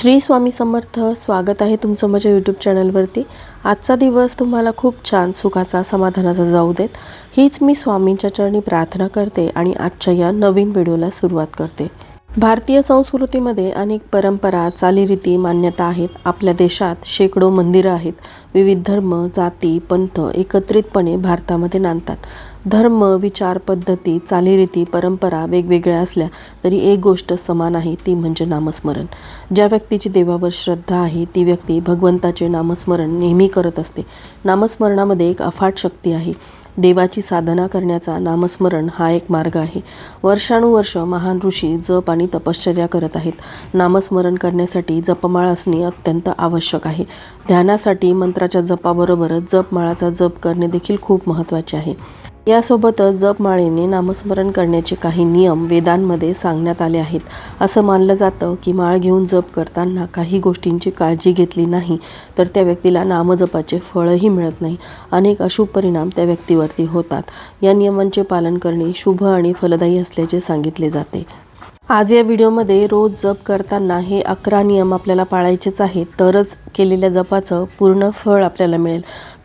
श्री स्वामी समर्थ स्वागत आहे तुमचं माझ्या यूट्यूब चॅनलवरती आजचा दिवस तुम्हाला खूप छान सुखाचा समाधानाचा जाऊ देत. हीच मी स्वामींच्या चरणी प्रार्थना करते आणि आजच्या या नवीन व्हिडिओला सुरुवात करते. भारतीय संस्कृतीमध्ये अनेक परंपरा चालीरीती मान्यता आहेत. आपल्या देशात शेकडो मंदिरं आहेत. विविध धर्म जाती पंथ एकत्रितपणे भारतामध्ये नांदतात. धर्म विचारपद्धती चालीरीती परंपरा वेगवेगळ्या असल्या तरी एक गोष्ट समान आहे ती म्हणजे नामस्मरण. ज्या व्यक्तीची देवावर श्रद्धा आहे ती व्यक्ती भगवंताचे नामस्मरण नेहमी करत असते. नामस्मरणामध्ये एक अफाट शक्ती आहे. देवाची साधना करण्याचा नामस्मरण हा एक मार्ग आहे. वर्षानुवर्ष महान ऋषी जप आणि तपश्चर्या करत आहेत. नामस्मरण करण्यासाठी जपमाळ असणे अत्यंत आवश्यक आहे. ध्यानासाठी मंत्राच्या जपाबरोबरच जपमाळाचा जप करणे देखील खूप महत्त्वाचे आहे. यासोबतच जपमाळेने नामस्मरण करण्याचे काही नियम वेदांमध्ये सांगण्यात आले आहेत. असं मानलं जातं की माळ घेऊन जप करताना काही गोष्टींची काळजी घेतली नाही तर त्या व्यक्तीला नामजपाचे फळही मिळत नाही. अनेक अशुभ परिणाम त्या व्यक्तीवरती होतात. या नियमांचे पालन करणे शुभ आणि फलदायी असल्याचे सांगितले जाते. आज या व्हिडिओमध्ये रोज जप करताना हे अकरा नियम आपल्याला पाळायचेच आहेत तरच केलेल्या जपाचं पूर्ण फळ आपल्याला मिळेल.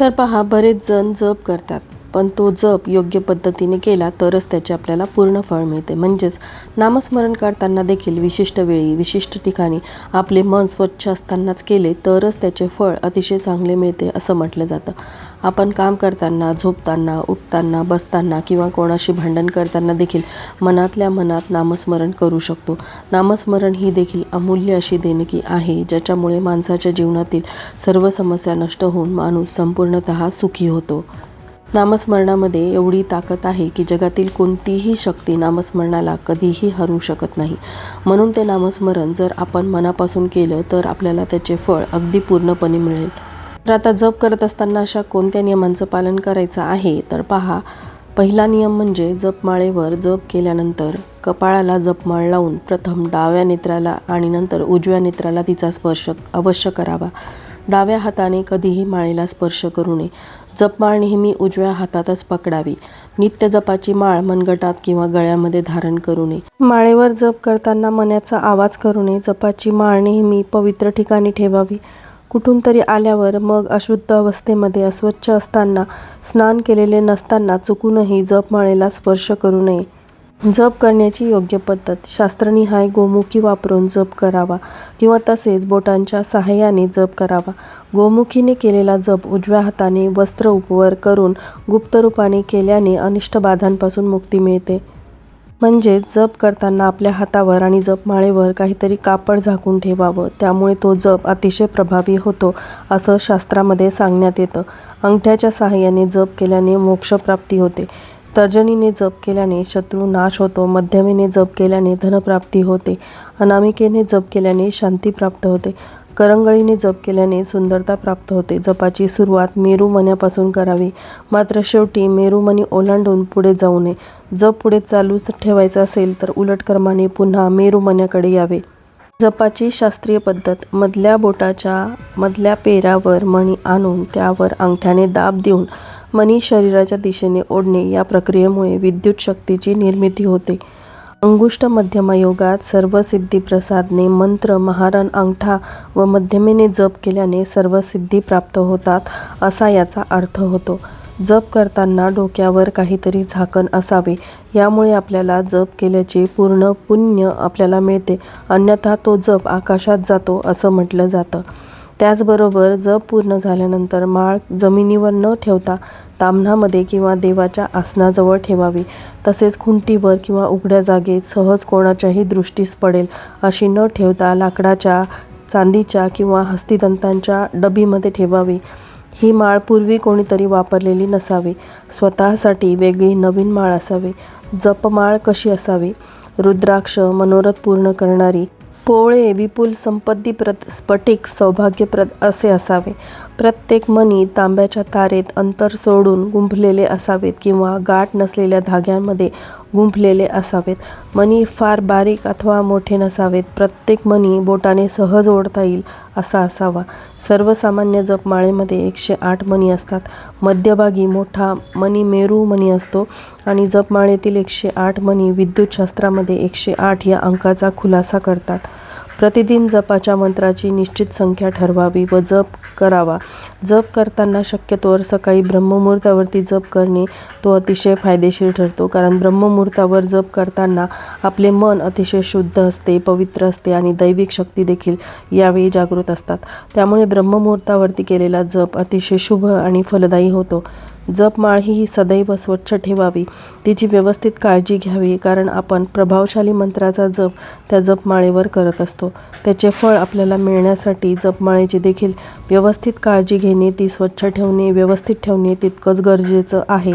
तर पहा बरेच जण जप करतात पण तो जप योग्य पद्धतीने केला तरच त्याचे आपल्याला पूर्ण फळ मिळते. म्हणजेच नामस्मरण करताना देखील विशिष्ट वेळी विशिष्ट ठिकाणी आपले मन स्वच्छ असतानाच केले तरच त्याचे फळ अतिशय चांगले मिळते असं म्हटलं जातं. आपण काम करताना झोपताना उठताना बसताना किंवा कोणाशी भांडण करताना देखील मनातल्या मनात नामस्मरण करू शकतो. नामस्मरण ही देखील अमूल्य अशी देणगी आहे ज्याच्यामुळे माणसाच्या जीवनातील सर्व समस्या नष्ट होऊन माणूस संपूर्णत सुखी होतो. नामस्मरणामध्ये एवढी ताकद आहे की जगातील कोणतीही शक्ती नामस्मरणाला कधीही हरू शकत नाही. म्हणून ते नामस्मरण जर आपण मनापासून केलं तर आपल्याला त्याचे फळ अगदी पूर्णपणे मिळेल. तर आता जप करत असताना अशा कोणत्या नियमांचं पालन करायचं आहे? तर पहा पहिला नियम म्हणजे जपमाळेवर जप केल्यानंतर कपाळाला जपमाळ लावून प्रथम डाव्या नेत्राला आणि नंतर उजव्या नेत्राला तिचा स्पर्श अवश्य करावा. डाव्या हाताने कधीही माळेला स्पर्श करू नये. जपमाळ नेहमी उजव्या हातातच पकडावी. नित्य जपाची माळ मनगटात किंवा गळ्यामध्ये धारण करू नये. माळेवर जप करताना मनाचा आवाज करू नये. जपाची माळ नेहमी पवित्र ठिकाणी ठेवावी. कुठून तरी आल्यावर मग अशुद्ध अवस्थेमध्ये अस्वच्छ असताना स्नान केलेले नसताना चुकूनही जपमाळेला स्पर्श करू नये. जप करण्याची योग्य पद्धत. शास्त्रनिहाय गोमुखी वापरून जप करावा किंवा तसेच बोटांच्या सहाय्याने जप करावा. गोमुखीने केलेला जप उजव्या हाताने वस्त्र उपवर करून गुप्त रूपाने केल्याने अनिष्ट बाधांपासून मुक्ती मिळते. म्हणजे जप करताना आपल्या हातावर आणि जपमाळेवर काहीतरी कापड झाकून ठेवावं. त्यामुळे तो जप अतिशय प्रभावी होतो असं शास्त्रामध्ये सांगण्यात येतं. अंगठ्याच्या सहाय्याने जप केल्याने मोक्षप्राप्ती होते. तर्जनीने जप केल्याने शत्रू नाश होतो. मध्यमेने जप केल्याने धनप्राप्ती होते. अनामिकेने जप केल्याने शांती प्राप्त होते. करंगळीने जप केल्याने सुंदरता प्राप्त होते. जपाची सुरुवात मेरुमण्यापासून करावी. मात्र शेवटी मेरुमणी ओलांडून पुढे जाऊ नये. जप पुढे चालूच ठेवायचं असेल तर उलट क्रमाने पुन्हा मेरूमण्याकडे यावे. जपाची शास्त्रीय पद्धत मधल्या बोटाच्या मधल्या पेरावर मणी आणून त्यावर अंगठ्याने दाब देऊन मणी शरीराच्या दिशेने ओढणे या प्रक्रियेमुळे विद्युत शक्तीची निर्मिती होते. अंगुष्ट मध्यम योगात सर्व प्रसादने मंत्र महारण अंगठा व मध्यमेने जप केल्याने सर्व सिद्धी प्राप्त होतात असा याचा अर्थ होतो. जप करताना डोक्यावर काहीतरी झाकण असावे यामुळे आपल्याला जप केल्याचे पूर्ण पुण्य आपल्याला मिळते अन्यथा तो जप आकाशात जातो असं म्हटलं जातं. त्याचबरोबर जप पूर्ण झाल्यानंतर माळ जमिनीवर न ठेवता ताम्हणामध्ये किंवा देवाच्या आसनाजवळ ठेवावी. तसेच खुंटीवर किंवा उघड्या जागेत सहज कोणाच्याही दृष्टीस पडेल अशी न ठेवता लाकडाच्या चांदीच्या किंवा हस्तिदंतांच्या डबीमध्ये ठेवावी. ही माळ पूर्वी कोणीतरी वापरलेली नसावी. स्वतःसाठी वेगळी नवीन माळ असावी. जपमाळ कशी असावी? रुद्राक्ष मनोरथ पूर्ण करणारी पोवळे विपुल संपत्तीप्रद स्फटिक सौभाग्यप्रद असे असावे. प्रत्येक मणी तांब्याच्या तारेत अंतर सोडून गुंफलेले असावेत किंवा गाठ नसलेल्या धाग्यांमध्ये गुंफलेले असावेत. मणी फार बारीक अथवा मोठे नसावेत. प्रत्येक मणी बोटाने सहज ओढता येईल असा असावा. सर्वसामान्य जपमाळेमध्ये एकशे आठ मणी असतात. मध्यभागी मोठा मणी मेरू मणी असतो आणि जपमाळेतील एकशे आठ मणी विद्युतशास्त्रामध्ये एकशे आठ या अंकाचा खुलासा करतात. प्रतिदिन जपाच्या मंत्राची निश्चित संख्या ठरवावी व जप करावा. जप करताना शक्यतोवर सकाळी ब्रह्ममुहूर्तावरती जप करणे तो अतिशय फायदेशीर ठरतो कारण ब्रह्ममुहूर्तावर जप करताना आपले मन अतिशय शुद्ध असते पवित्र असते आणि दैविक शक्ती देखील यावेळी जागृत असतात. त्यामुळे ब्रह्ममुहूर्तावरती केलेला जप अतिशय शुभ आणि फलदायी होतो. जपमाळ ही सदैव स्वच्छ ठेवावी. तिची व्यवस्थित काळजी घ्यावी कारण आपण प्रभावशाली मंत्राचा जप त्या जपमाळेवर करत असतो. त्याचे फळ आपल्याला मिळण्यासाठी जपमाळेची देखील व्यवस्थित काळजी घेणे ती स्वच्छ ठेवणे व्यवस्थित ठेवणे तितकंच गरजेचं आहे.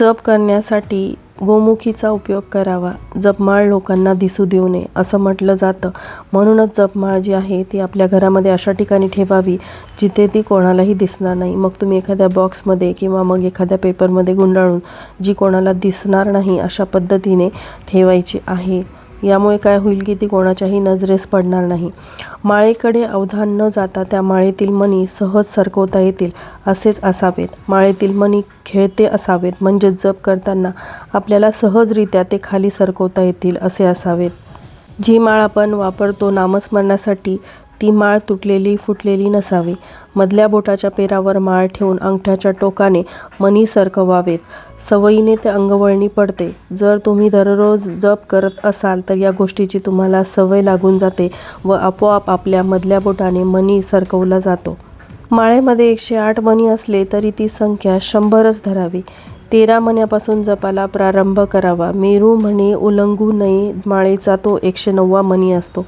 जप करण्यासाठी गोमुखीचा उपयोग करावा. जपमाळ लोकांना दिसू देऊ नये असं म्हटलं जातं. म्हणूनच जपमाळ जी आहे ती आपल्या घरामध्ये अशा ठिकाणी ठेवावी जिथे ती कोणालाही दिसणार नाही. मग तुम्ही एखाद्या बॉक्समध्ये किंवा मग एखाद्या पेपरमध्ये गुंडाळून जी कोणाला दिसणार नाही अशा पद्धतीने ठेवायची आहे. यामुळे काय होईल की ती कोणाच्याही नजरेस पडणार नाही. माळेकडे अवधान न जाता त्या माळेतील मणी सहज सरकवता येतील असेच असावेत. माळेतील मणी खेळते असावेत म्हणजे जप करताना आपल्याला सहजरित्या ते खाली सरकवता येतील असे असावेत. जी माळ आपण वापरतो नामस्मरणासाठी ती माळ तुटलेली फुटलेली नसावी. मधल्या बोटाच्या पेरावर माळ ठेवून अंगठ्याच्या टोकाने मणी सरकवावेत. सवयीने ते अंगवळणी पडते. जर तुम्ही दररोज जप करत असाल तर या गोष्टीची तुम्हाला सवय लागून जाते व आपोआप आपल्या मधल्या बोटाने मनी सरकवला जातो. माळेमध्ये एकशे आठ मणी असले तरी ती संख्या शंभरच धरावी. तेरा मण्यापासून जपाला प्रारंभ करावा. मेरू म्हणे उलंघू नये माळेचा तो एकशे नववा मणी असतो.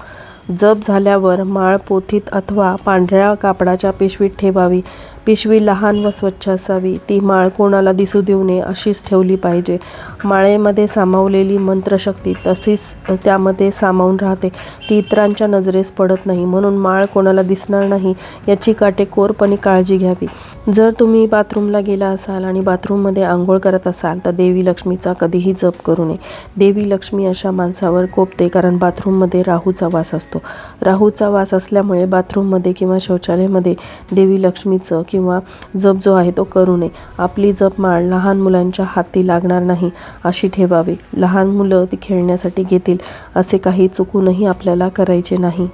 जप झाल्यावर माळ पोथीत अथवा पांढऱ्या कापडाच्या पिशवीत ठेवावी. पिशवी लहान व स्वच्छ असावी. ती माळ कोणाला दिसू देऊ नये अशीच ठेवली पाहिजे. माळेमध्ये सामावलेली मंत्रशक्ती तशीच त्यामध्ये सामावून राहते. ती इतरांच्या नजरेस पडत नाही. म्हणून माळ कोणाला दिसणार नाही याची काटेकोरपणे काळजी घ्यावी. जर तुम्ही बाथरूमला गेला असाल आणि बाथरूममध्ये आंघोळ करत असाल तर देवी लक्ष्मीचा कधीही जप करू नये. देवी लक्ष्मी अशा माणसावर कोपते कारण बाथरूममध्ये राहूचा वास असतो. राहूचा वास असल्यामुळे बाथरूममध्ये किंवा शौचालयामध्ये देवी लक्ष्मीचं किंवा किंवा जप जो आहे तो करू नये. आपली जपमाळ लहान मुलांच्या हाती लागणार नाही अशी ठेवावी. लहान मुलं ती खेळण्यासाठी घेतील असे काही चुकूनही आपल्याला करायचे नाही.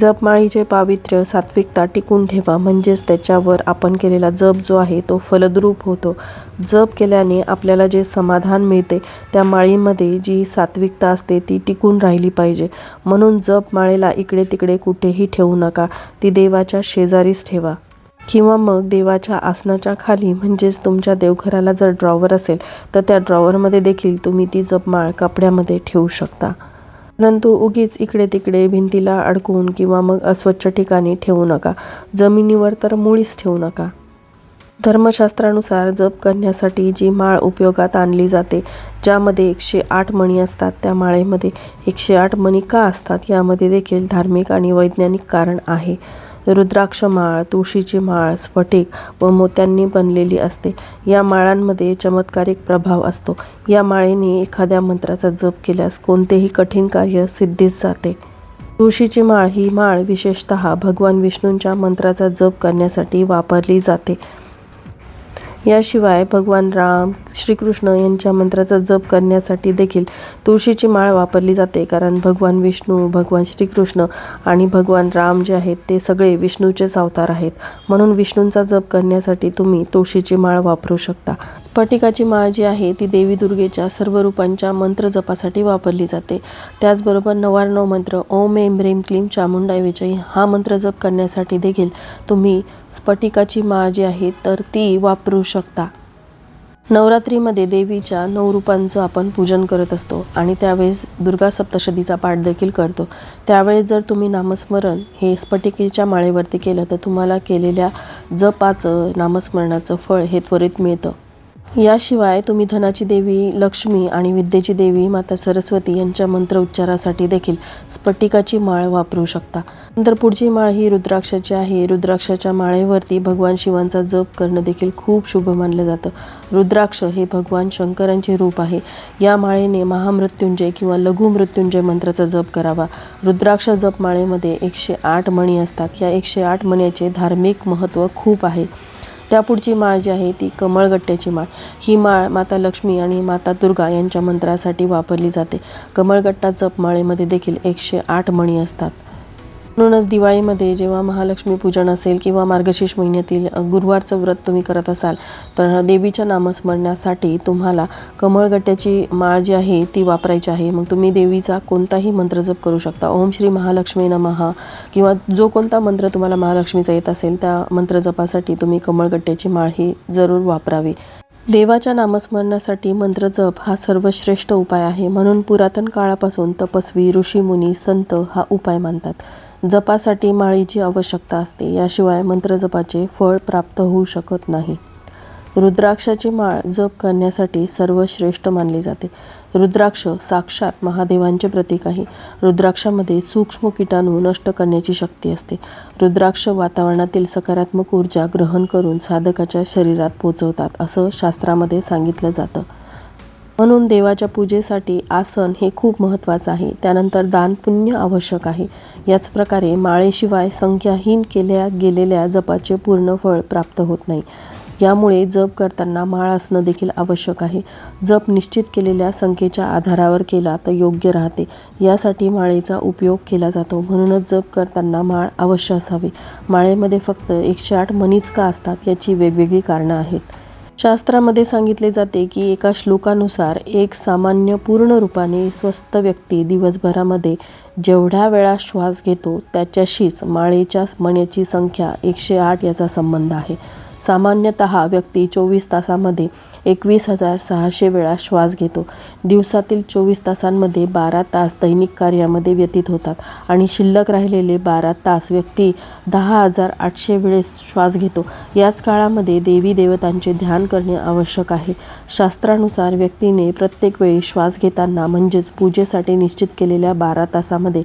जपमाळीचे पावित्र्य सात्विकता टिकून ठेवा. म्हणजेच त्याच्यावर आपण केलेला जप जो आहे तो फलद्रूप होतो. जप केल्याने आपल्याला जे समाधान मिळते त्या माळीमध्ये जी सात्विकता असते ती टिकून राहिली पाहिजे. म्हणून जप माळेला इकडे तिकडे कुठेही ठेवू नका. ती देवाच्या शेजारीच ठेवा. किंवा मग देवाच्या आसनाच्या खाली म्हणजेच तुमच्या देवघराला जर ड्रॉवर असेल तर त्या ड्रॉवरमध्ये देखील तुम्ही ती जपमाळ कपड्यामध्ये ठेवू शकता. परंतु उगीच इकडे तिकडे भिंतीला अडकून किंवा मग अस्वच्छ ठिकाणी ठेवू नका. जमिनीवर तर मुळीच ठेवू नका. धर्मशास्त्रानुसार जप करण्यासाठी जी माळ उपयोगात आणली जाते ज्यामध्ये एकशे आठ मणी असतात त्या माळेमध्ये एकशे आठ मणी का असतात यामध्ये देखील धार्मिक आणि वैज्ञानिक कारण आहे. रुद्राक्ष माळ तुळशीची माळ स्फटिक व मोत्यांनी बनलेली असते. या माळांमध्ये चमत्कारिक प्रभाव असतो. या माळेने एखाद्या मंत्राचा जप केल्यास कोणतेही कठीण कार्य सिद्धीस जाते. तुळशीची माळ ही माळ विशेषतः भगवान विष्णूंच्या मंत्राचा जप करण्यासाठी वापरली जाते. याशिवाय भगवान राम श्रीकृष्ण यांच्या मंत्राचा जप करण्यासाठी देखील तुळशीची माळ वापरली जाते. कारण भगवान विष्णू भगवान श्रीकृष्ण आणि भगवान राम जे आहेत ते सगळे विष्णूचेच अवतार आहेत. म्हणून विष्णूंचा जप करण्यासाठी तुम्ही तुळशीची माळ वापरू शकता. स्फटिकाची माळ जी आहे ती देवी दुर्गेच्या सर्व रूपांच्या मंत्र जपासाठी वापरली जाते. त्याचबरोबर नवार्णव मंत्र ओम एम रेम क्लीम चामुंडाय विजयी हा मंत्र जप करण्यासाठी देखील तुम्ही स्फटिकाची माळ जी आहे तर ती वापरू शकता. नवरात्रीमध्ये देवीच्या नऊ रूपांचं आपण पूजन करत असतो आणि त्यावेळेस दुर्गा सप्तशतीचा पाठ देखील करतो. त्यावेळेस जर तुम्ही नामस्मरण हे स्फटिकेच्या माळेवरती केलं तर तुम्हाला केलेल्या जपाचं नामस्मरणाचं फळ हे त्वरित मिळतं. याशिवाय तुम्ही धनाची देवी लक्ष्मी आणि विद्येची देवी माता सरस्वती यांच्या मंत्र उच्चारासाठी देखील स्फटिकाची माळ वापरू शकता. नंतर पुढची माळ ही रुद्राक्षाची आहे. रुद्राक्षाच्या माळेवरती भगवान शिवांचा जप करणं देखील खूप शुभ मानलं जातं. रुद्राक्ष हे भगवान शंकरांचे रूप आहे. या माळेने महामृत्युंजय किंवा लघुमृत्युंजय मंत्राचा जप करावा. रुद्राक्ष जप माळेमध्ये एकशे आठ मणी असतात. या एकशे आठ मण्याचे धार्मिक महत्त्व खूप आहे. त्यापुढची माळ जी आहे ती कमळगट्ट्याची माळ. ही माळ माता लक्ष्मी आणि माता दुर्गा यांच्या मंत्रासाठी वापरली जाते. कमळगट्टा जप माळेमध्ये देखील एकशे आठ मणी असतात. म्हणूनच दिवाळीमध्ये जेव्हा महालक्ष्मी पूजन असेल किंवा मार्गशीर्ष महिन्यातील गुरुवारचं व्रत तुम्ही करत असाल तर देवीच्या नामस्मरणासाठी तुम्हाला कमळगट्ट्याची माळ जी आहे ती वापरायची आहे. मग तुम्ही देवीचा कोणताही मंत्र जप करू शकता. ओम श्री महालक्ष्मी नमहा किंवा जो कोणता मंत्र तुम्हाला महालक्ष्मीचा येत असेल त्या मंत्र जपासाठी तुम्ही कमळगट्ट्याची माळ ही जरूर वापरावी. देवाच्या नामस्मरणासाठी मंत्र जप हा सर्वश्रेष्ठ उपाय आहे. म्हणून पुरातन काळापासून तपस्वी ऋषीमुनी संत हा उपाय मानतात. जपासाठी माळीची आवश्यकता असते. याशिवाय मंत्रजपाचे फळ प्राप्त होऊ शकत नाही. रुद्राक्षाची माळ जप करण्यासाठी सर्वश्रेष्ठ मानली जाते. रुद्राक्ष साक्षात महादेवांचे प्रतीक आहे. रुद्राक्षामध्ये सूक्ष्म किटाणू नष्ट करण्याची शक्ती असते. रुद्राक्ष वातावरणातील सकारात्मक ऊर्जा ग्रहण करून साधकाच्या शरीरात पोचवतात असं शास्त्रामध्ये सांगितलं जातं. म्हणून देवाच्या पूजेसाठी आसन हे खूप महत्त्वाचं आहे. त्यानंतर दान पुण्य आवश्यक आहे. याच प्रकारे माळेशिवाय संख्याहीन केल्या गेलेल्या जपाचे पूर्ण फळ प्राप्त होत नाही. यामुळे जप करताना माळ असणं देखील आवश्यक आहे. जप निश्चित केलेल्या संख्येच्या आधारावर केला तर योग्य राहते. यासाठी माळेचा उपयोग केला जातो. म्हणूनच जप करताना माळ अवश्य असावी. माळेमध्ये फक्त एकशे आठ मनीच का असतात याची वेगवेगळी कारणं आहेत. शास्त्रामध्ये सांगितले जाते की एका श्लोकानुसार एक सामान्य पूर्ण रूपाने स्वस्थ व्यक्ती दिवसभरामध्ये जेवढ्या वेळा श्वास घेतो त्याच्याशीच माळेच्या मण्याची संख्या एकशे आठ याचा संबंध आहे. सामान्यतः व्यक्ती चोवीस तासामध्ये एकवीस हजार सहाशे वेळा श्वास घेतो. दिवसातील चोवीस तासांमध्ये बारा तास दैनिक कार्यामध्ये व्यतीत होतात आणि शिल्लक राहिलेले बारा तास व्यक्ती दहा हजार आठशे वेळेस श्वास घेतो. याच काळामध्ये देवी देवतांचे ध्यान करणे आवश्यक आहे. शास्त्रानुसार व्यक्तीने प्रत्येक वेळी श्वास घेताना म्हणजेच पूजेसाठी निश्चित केलेल्या बारा तासामध्ये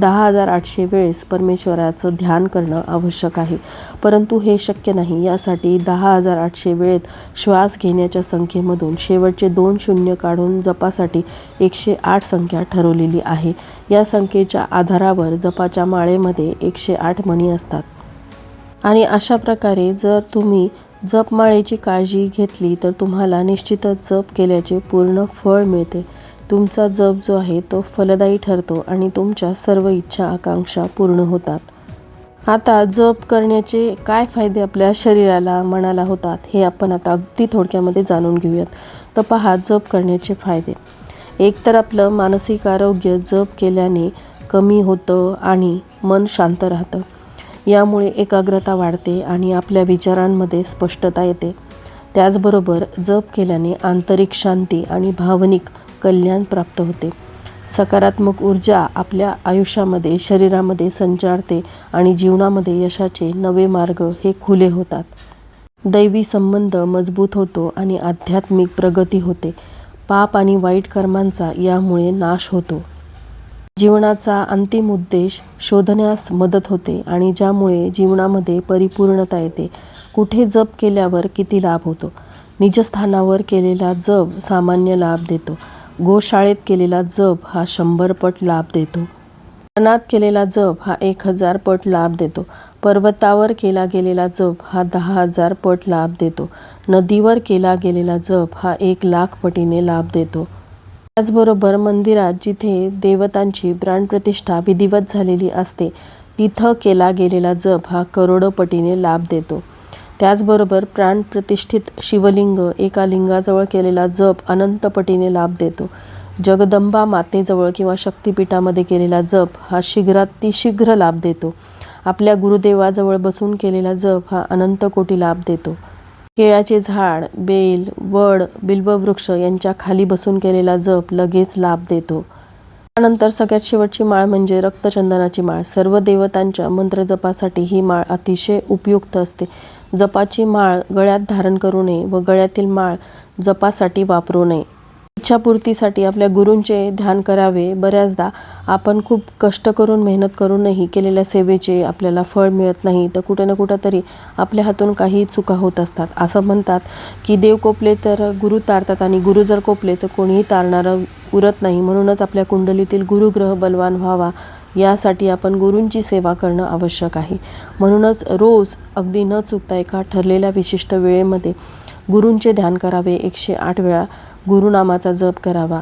दहा हजार आठशे वेळेस परमेश्वराचं ध्यान करणं आवश्यक आहे. परंतु हे शक्य नाही. यासाठी दहा हजार आठशे वेळेत श्वास घेण्याच्या संख्येमधून शेवटचे दोन शून्य काढून जपासाठी एकशे आठ संख्या ठरवलेली आहे. या संख्येच्या आधारावर जपाच्या माळेमध्ये एकशे आठ मणी असतात. आणि अशा प्रकारे जर तुम्ही जपमाळेची काळजी घेतली तर तुम्हाला निश्चितच जप केल्याचे पूर्ण फळ मिळते. तुमचा जप जो आहे तो फलदायी ठरतो आणि तुमच्या सर्व इच्छा आकांक्षा पूर्ण होतात. आता जप करण्याचे काय फायदे आपल्या शरीराला मनाला होतात हे आपण आता अगदी थोडक्यामध्ये जाणून घेऊयात. तर पहा जप करण्याचे फायदे. एक तर आपलं मानसिक आरोग्य जप केल्याने कमी होतं आणि मन शांत राहतं. यामुळे एकाग्रता वाढते आणि आपल्या विचारांमध्ये स्पष्टता येते. त्याचबरोबर जप केल्याने आंतरिक शांती आणि भावनिक कल्याण प्राप्त होते. सकारात्मक ऊर्जा आपल्या आयुष्यामध्ये शरीरामध्ये संचारते आणि जीवनामध्ये यशाचे नवे मार्ग हे खुले होतात. दैवी संबंध मजबूत होतो आणि आध्यात्मिक प्रगती होते. पाप आणि वाईट कर्मांचा यामुळे नाश होतो. जीवनाचा अंतिम उद्देश शोधण्यास मदत होते आणि ज्यामुळे जीवनामध्ये परिपूर्णता येते. कुठे जप केल्यावर किती लाभ होतो? निजस्थानावर केलेला जप सामान्य लाभ देतो. गोशाळेत केलेला जप हा शंभर पट लाभ देतो. वनात केलेला जप हा एक हजार पट लाभ देतो. पर्वतावर केला गेलेला जप हा दहा हजार पट लाभ देतो. नदीवर केला गेलेला जप हा एक लाख पटीने लाभ देतो. त्याचबरोबर मंदिरात जिथे देवतांची प्राणप्रतिष्ठा विधिवत झालेली असते तिथं केला गेलेला जप हा करोडो पटीने लाभ देतो. त्याचबरोबर प्राणप्रतिष्ठित शिवलिंग एका लिंगाजवळ केलेला जप अनंतपटीने लाभ देतो. जगदंबा मातेजवळ किंवा शक्तिपीठामध्ये केलेला जप हा शीघ्रातिशीघ्र लाभ देतो. आपल्या गुरुदेवाजवळ बसून केलेला जप हा अनंत कोटी लाभ देतो. केळाचे झाड बेल वड बिल्ववृक्ष यांच्या खाली बसून केलेला जप लगेच लाभ देतो. त्यानंतर सगळ्यात शेवटची माळ म्हणजे रक्तचंदनाची माळ. सर्व देवतांच्या मंत्रजपासाठी ही माळ अतिशय उपयुक्त असते. जपाची माळ गळ्यात धारण करू नये व गळ्यातील माळ जपासाठी वापरू नये. इच्छापूर्तीसाठी आपल्या गुरूंचे ध्यान करावे. बऱ्याचदा आपण खूप कष्ट करून मेहनत करूनही केलेल्या सेवेचे आपल्याला फळ मिळत नाही तर कुठे ना कुठं तरी आपल्या हातून काही चुका होत असतात. असं म्हणतात की देव कोपले तर गुरु तारतात आणि गुरु जर कोपले तर कोणीही तारणारं उरत नाही. म्हणूनच आपल्या कुंडलीतील गुरुग्रह बलवान व्हावा. यासाठी आपण गुरूंची सेवा करणं आवश्यक आहे. म्हणूनच रोज अगदी न चुकता एका ठरलेल्या विशिष्ट वेळेमध्ये गुरूंचे ध्यान करावे. एकशे आठ वेळा गुरुनामाचा जप करावा.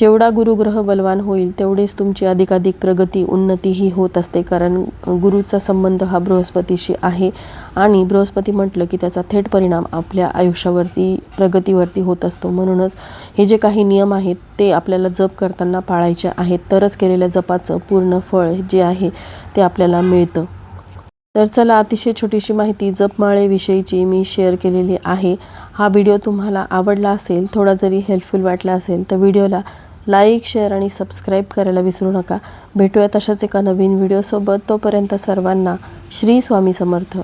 जेवढा गुरुग्रह बलवान होईल तेवढेच तुमची अधिकाधिक प्रगती उन्नतीही होत असते. कारण गुरुचा संबंध हा बृहस्पतीशी आहे आणि बृहस्पती म्हटलं की त्याचा थेट परिणाम आपल्या आयुष्यावरती प्रगतीवरती होत असतो. म्हणूनच हे जे काही नियम आहेत ते आपल्याला जप करताना पाळायचे आहेत. तरच केलेल्या जपाचं पूर्ण फळ जे आहे ते आपल्याला मिळतं. तर चला अतिशय छोटीशी माहिती जपमाळेविषयीची मी शेअर केलेली आहे. हा व्हिडिओ तुम्हाला आवडला असेल थोडा जरी हेल्पफुल वाटला असेल तर व्हिडिओला लाईक शेअर आणि सबस्क्राईब करायला विसरू नका. भेटूया तशाच एका नवीन व्हिडिओसोबत. तोपर्यंत सर्वांना श्री स्वामी समर्थ.